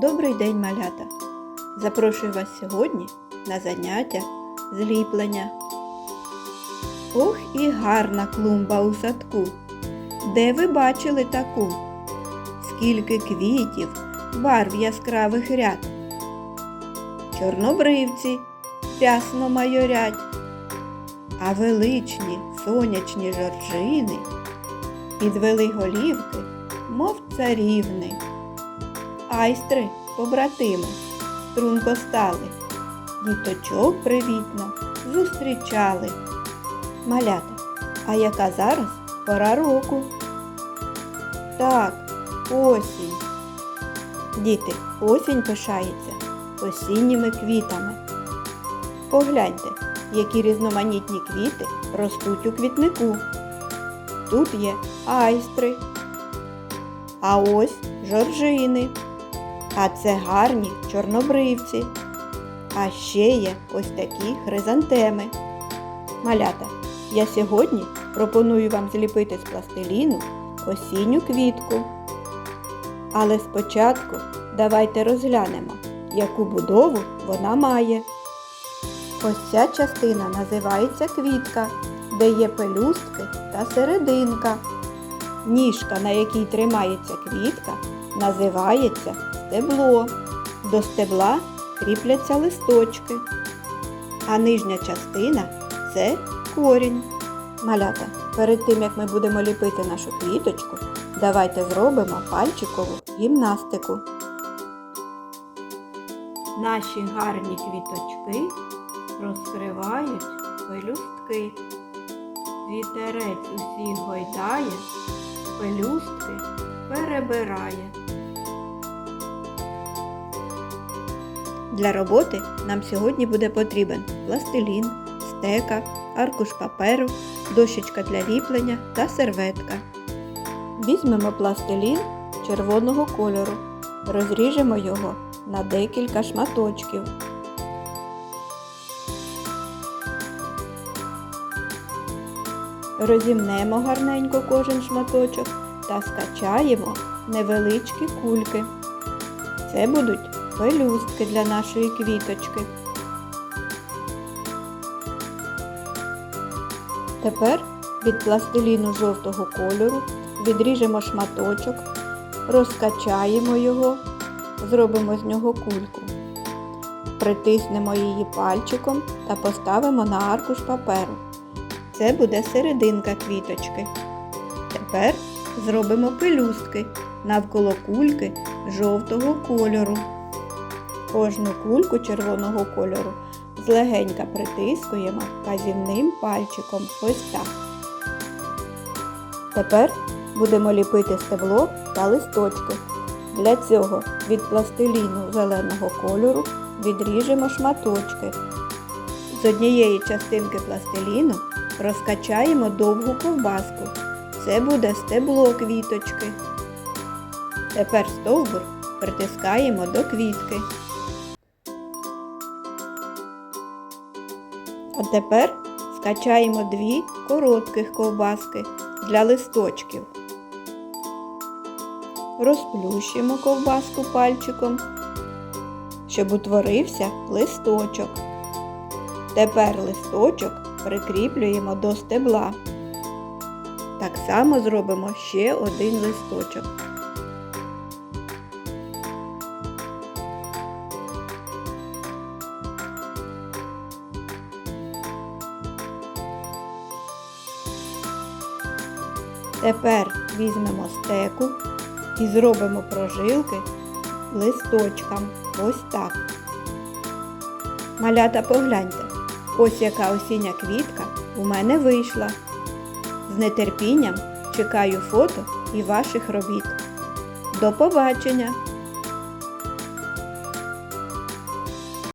Добрий день, малята! Запрошую вас сьогодні на заняття з ліплення. Ох і гарна клумба у садку. Де ви бачили таку? Скільки квітів, барв яскравих ряд. Чорнобривці рясно майорять, а величні сонячні жоржини підвели голівки, мов царівни. Айстри, побратими, струнко стали, діточок привітно зустрічали. Малята, а яка зараз пора року? Так, осінь. Діти, осінь пишається осінніми квітами. Погляньте, які різноманітні квіти ростуть у квітнику. Тут є айстри, а ось жоржини. А це гарні чорнобривці. А ще є ось такі хризантеми. Малята, я сьогодні пропоную вам зліпити з пластиліну осінню квітку. Але спочатку давайте розглянемо, яку будову вона має. Ось ця частина називається квітка, де є пелюстки та серединка. Ніжка, на якій тримається квітка, називається стебло. До стебла кріпляться листочки. А нижня частина це корінь. Малята, перед тим як ми будемо ліпити нашу квіточку, давайте зробимо пальчикову гімнастику. Наші гарні квіточки розкривають пелюстки. Вітерець усіх гойдає, пелюстки перебирає. Для роботи нам сьогодні буде потрібен пластилін, стека, аркуш паперу, дощечка для ліплення та серветка. Візьмемо пластилін червоного кольору, розріжемо його на декілька шматочків. Розімнемо гарненько кожен шматочок та скачаємо невеличкі кульки. Це будуть пелюстки для нашої квіточки. Тепер від пластиліну жовтого кольору відріжемо шматочок, розкачаємо його, зробимо з нього кульку. Притиснемо її пальчиком та поставимо на аркуш паперу. Це буде серединка квіточки. Тепер зробимо пелюстки навколо кульки жовтого кольору. Кожну кульку червоного кольору злегенька притискуємо вказівним пальчиком ось так. Тепер будемо ліпити стебло та листочки. Для цього від пластиліну зеленого кольору відріжемо шматочки. З однієї частинки пластиліну розкачаємо довгу ковбаску. Це буде стебло квіточки. Тепер стовбур притискаємо до квітки. А тепер скачаємо дві коротких ковбаски для листочків. Розплющимо ковбаску пальчиком, щоб утворився листочок. Тепер листочок прикріплюємо до стебла. Так само зробимо ще один листочок. Тепер візьмемо стеку і зробимо прожилки листочкам. Ось так. Малята погляньте, ось яка осіння квітка у мене вийшла. З нетерпінням чекаю фото і ваших робіт. До побачення!